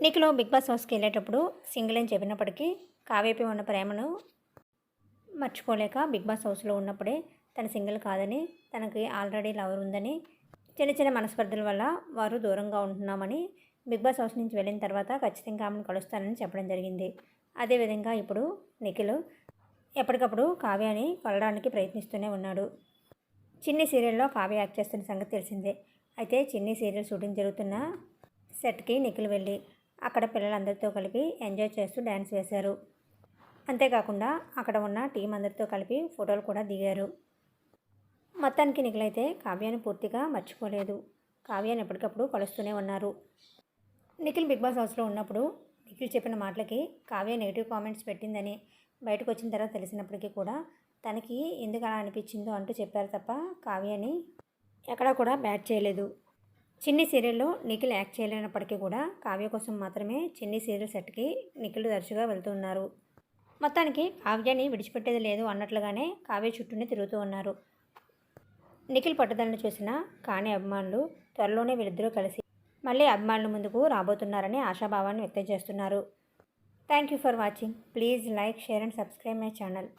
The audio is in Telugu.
నిఖిలో బిగ్ బాస్ హౌస్కి వెళ్ళేటప్పుడు సింగిల్ అని చెప్పినప్పటికీ కావ్యపై ఉన్న ప్రేమను మర్చిపోలేక బిగ్ బాస్ హౌస్లో ఉన్నప్పుడే తన సింగిల్ కాదని తనకి ఆల్రెడీ లవర్ ఉందని చిన్న చిన్న మనస్పర్ధల వల్ల వారు దూరంగా ఉంటున్నామని బిగ్ బాస్ హౌస్ నుంచి వెళ్ళిన తర్వాత ఖచ్చితంగా ఆమెను కలుస్తానని చెప్పడం జరిగింది. అదేవిధంగా ఇప్పుడు నిఖిల్ ఎప్పటికప్పుడు కావ్యాని కలడానికి ప్రయత్నిస్తూనే ఉన్నాడు. చిన్ని సీరియల్లో కావ్య యాక్ట్ చేస్తున్న సంగతి తెలిసిందే. అయితే చిన్ని సీరియల్ షూటింగ్ జరుగుతున్న సెట్కి నిఖిల్ వెళ్ళి అక్కడ పిల్లలందరితో కలిపి ఎంజాయ్ చేస్తూ డ్యాన్స్ వేశారు. అంతేకాకుండా అక్కడ ఉన్న టీం అందరితో కలిపి ఫోటోలు కూడా దిగారు. మొత్తానికి నిఖిలైతే కావ్యాన్ని పూర్తిగా మర్చిపోలేదు. కావ్యాన్ని ఎప్పటికప్పుడు కలుస్తూనే ఉన్నారు. నిఖిల్ బిగ్ బాస్ హౌస్లో ఉన్నప్పుడు నిఖిల్ చెప్పిన మాటలకి కావ్య నెగిటివ్ కామెంట్స్ పెట్టిందని బయటకు వచ్చిన తర్వాత తెలిసినప్పటికీ కూడా తనకి ఎందుకు అలా అనిపించిందో అంటూ చెప్పారు తప్ప కావ్యని ఎక్కడా కూడా బ్యాట్ చేయలేదు. చిన్ని సీరియల్లో నిఖిల్ యాక్ట్ చేయలేనప్పటికీ కూడా కావ్య కోసం మాత్రమే చిన్ని సీరియల్ సెట్కి నిఖిల్ తరచుగా వెళ్తున్నారు మొత్తానికి కావ్యాన్ని విడిచిపెట్టేది లేదు అన్నట్లుగానే కావ్య చుట్టూనే తిరుగుతూ ఉన్నారు. నిఖిల్ పట్టుదలను చూసిన కానీ అభిమానులు త్వరలోనే వీళ్ళిద్దరూ కలిసి మళ్ళీ అభిమానుల ముందుకు రాబోతున్నారని ఆశాభావాన్ని వ్యక్తం చేస్తున్నారు. Thank you for watching. Please like share and subscribe my channel.